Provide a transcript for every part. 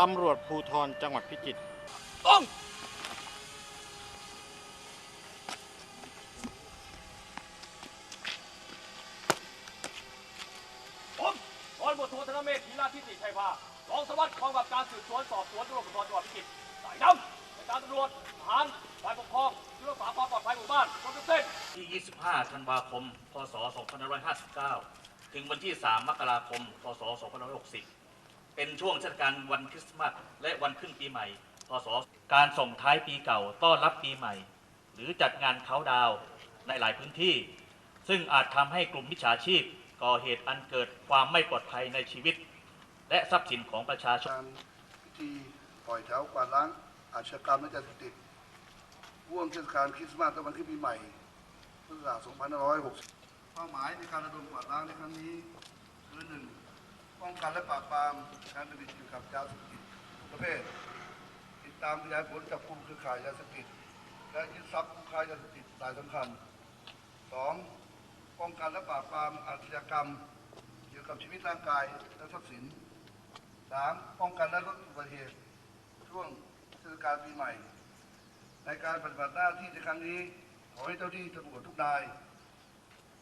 ตำรวจภูธรจังหวัดพิจิตรต้องผมร้อยตำรวจโทธนเมธธีราทิติชัยภารองสารวัสดิ์กองกำกับการสืบสวนสอบสวนตำรวจภูธรจังหวัดพิจิตรสายนำในการตำรวจทหารฝ่ายปกครองเพื่อรักษาความปลอดภัยหมู่บ้านครบทุกเส้นที่ 25 ธันวาคม พศ 2559 ถึงวันที่ 3 มกราคม พศ 2560 เป็นช่วงเทศกาลวันคริสต์มาสและวันขึ้นปีใหม่ พศ การส่งท้ายปีเก่าต้อนรับปีใหม่ หรือจัดงานเขาดาวในหลายพื้นที่ ซึ่งอาจทำให้กลุ่มมิจฉาชีพก่อเหตุอันเกิดความไม่ปลอดภัยในชีวิต และทรัพย์สินของประชาชนพิธีปล่อยแถวกวาดล้างอาชญากรรมและยาเสพติดร่วมเทศกาลคริสต์มาสและวันขึ้นปีใหม่พุทธศักราช2560 เป้าหมายในการระดมกวาดล้างในครั้งนี้คือหนึ่ง ป้องกันและปราบปรามการผลิตเกี่ยวกับยาเสพติดประเภท ติดตามขยายผลจับกลุ่มเครือข่ายยาเสพติดและยึดทรัพย์ผู้ค้ายาเสพติดรายสำคัญสองป้องกันและปราบปรามอาชญากรรม เกี่ยวกับชีวิตร่างกายและทรัพย์สินสามป้องกันและลดอุบัติเหตุช่วงเทศกาลปีใหม่ ในการปฏิบัติหน้าที่ในครั้งนี้ขอให้เจ้าที่ตำรวจทุกนาย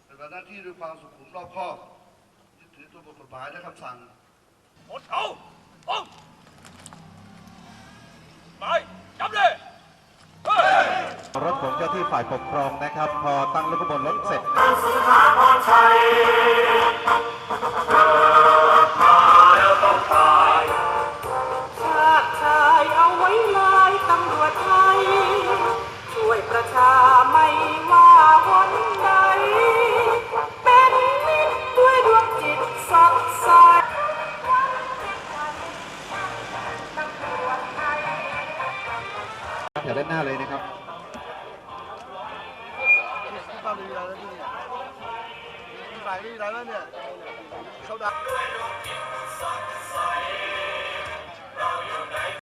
ปฏิบัติหน้าที่ด้วยความสุขุมรอบคอบยึดถือตัวบทก ฎหมายและคำสั่งหมดเขาต้องไปจับเลยเฮ้ยรถของเจ้าที่ฝ่ายปกครองนะครับ พอตั้งรถขบวนรถเสร็จ ถวด้านหน้าเลยนะครับข้าดีอะไรแล้วเนี่ยมีฝ่ายดีแล้วเนี่ยเขาดัก